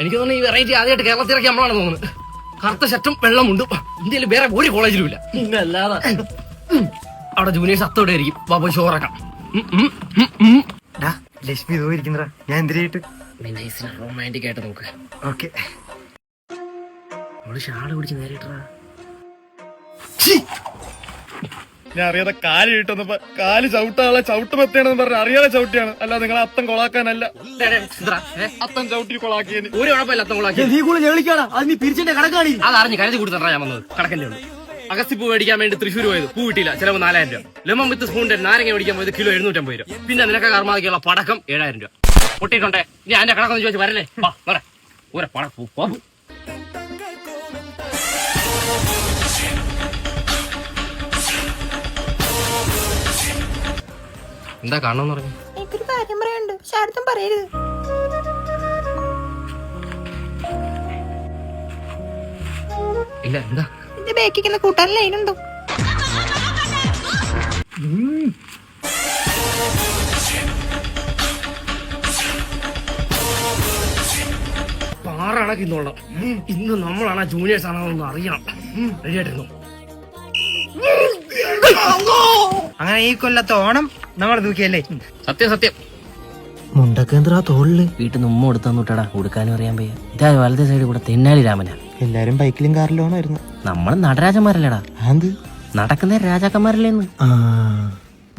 എനിക്ക് തോന്നുന്നു ഈ വെറൈറ്റി ആദ്യമായിട്ട് കേരളത്തിലേക്ക് നമ്മളാണ് തോന്നുന്നത് കറുത്ത ഷർട്ടും വെള്ളമുണ്ട് ഇന്ത്യയിൽ വേറെ ഒരു കോളേജിലും ഇല്ല. പിന്നല്ലാതെ അവിടെ ജൂനിയേഴ്സ് അത്തോടെ ആയിരിക്കും ബാബു. ഡാ ലക്ഷ്മി ഇതോ ഇരിക്കുന്നടാ. ഞാൻ എന്തിനായിട്ട്? റൊമാന്റിക് ആയിട്ട് നോക്ക്. ഓക്കെ. അവൾ ഷാൾ പിടിച്ച് നേരിട്ടാ ഞാൻ അറിയാതെ കാൽ കിട്ടുന്നപ്പോ കാൽ ചവിട്ടാളെ ചവിട്ടുമെത്തേണെന്ന് പറഞ്ഞ അറിയാതെ ചവിട്ടിയാണ്. അല്ല നിങ്ങൾ അത്തം കൊളാക്കാനല്ല. അത്തം ചവിട്ടി കൊളാക്കിയതിന്. ഒരു കുഴപ്പമില്ല അത്തം കൊളാക്കി. നീ കൂടെ ഞെളിക്കാടാ അത് നീ പിരിച്ചെന്റെ കണക്കാണി അത് അറിഞ്ഞ് കരുതി കൊടുത്തണ്ടാ ഞാൻ വന്നത്. കടക്കല്ലേ ഉള്ളൂ. അഗസ്തി പൂ മേടിക്കാൻ വേണ്ടി തൃശ്ശൂർ പോയത്. പൂ കിട്ടിയില്ല. ചിലവ് നാലായിരം രൂപ. ലെമൺ വിത്ത് സ്പൂണിന്റെ നാരങ്ങ മേടിക്കാൻ പോയത് കിലോ എഴുന്നൂറ്റമ്പത് രൂപ. പിന്നെ നിനക്ക കർമാതിക്കുള്ള പടക്കം ഏഴായിരം രൂപ. പൊട്ടിയിട്ടുണ്ടേ? ഇനി എന്റെ കണക്കൊന്ന് ചോദിച്ചു വരല്ലേ? വാ വര. ഊരെ പടക്കൂ എന്താ കാണണമെന്ന് പറഞ്ഞു? എനിക്കൊരു കാര്യം പറയാനുണ്ട്. പക്ഷെ അടുത്തും പറയരുത്. ഇല്ല എന്താ? എന്റെ ബേക്കിക്കുന്ന കൂട്ടാൻ ലൈനുണ്ടോ പാറണക്ക് ഇന്നോളണം. ഇന്ന് നമ്മളാണ് ജൂനിയേഴ്സ് ആണോ എന്ന് അറിയണം. റെഡി ആയിട്ടിരുന്നു? അങ്ങനെ ഈ കൊല്ലത്തെ ഓണം നമ്മൾ തൂക്കിയല്ലേ സത്യം സത്യം. മുണ്ടക്കേന്ദ്ര തോളിൽ? വീട്ടിൽ നിന്ന് ഉമ്മ കൊടുത്തന്നിട്ടടാ കൊടുക്കാനും അറിയാൻ പയ്യ ഇതാ വലത്തെ സൈഡിൽ കൂടെ തെന്നാലി രാമനാ. എല്ലാരും ബൈക്കിലും കാറിലും ആയിരുന്നു നമ്മൾ നടരാജന്മാരല്ലേടാ. അത്? നടക്കുന്ന രാജാക്കന്മാരല്ലേന്ന്. ആ.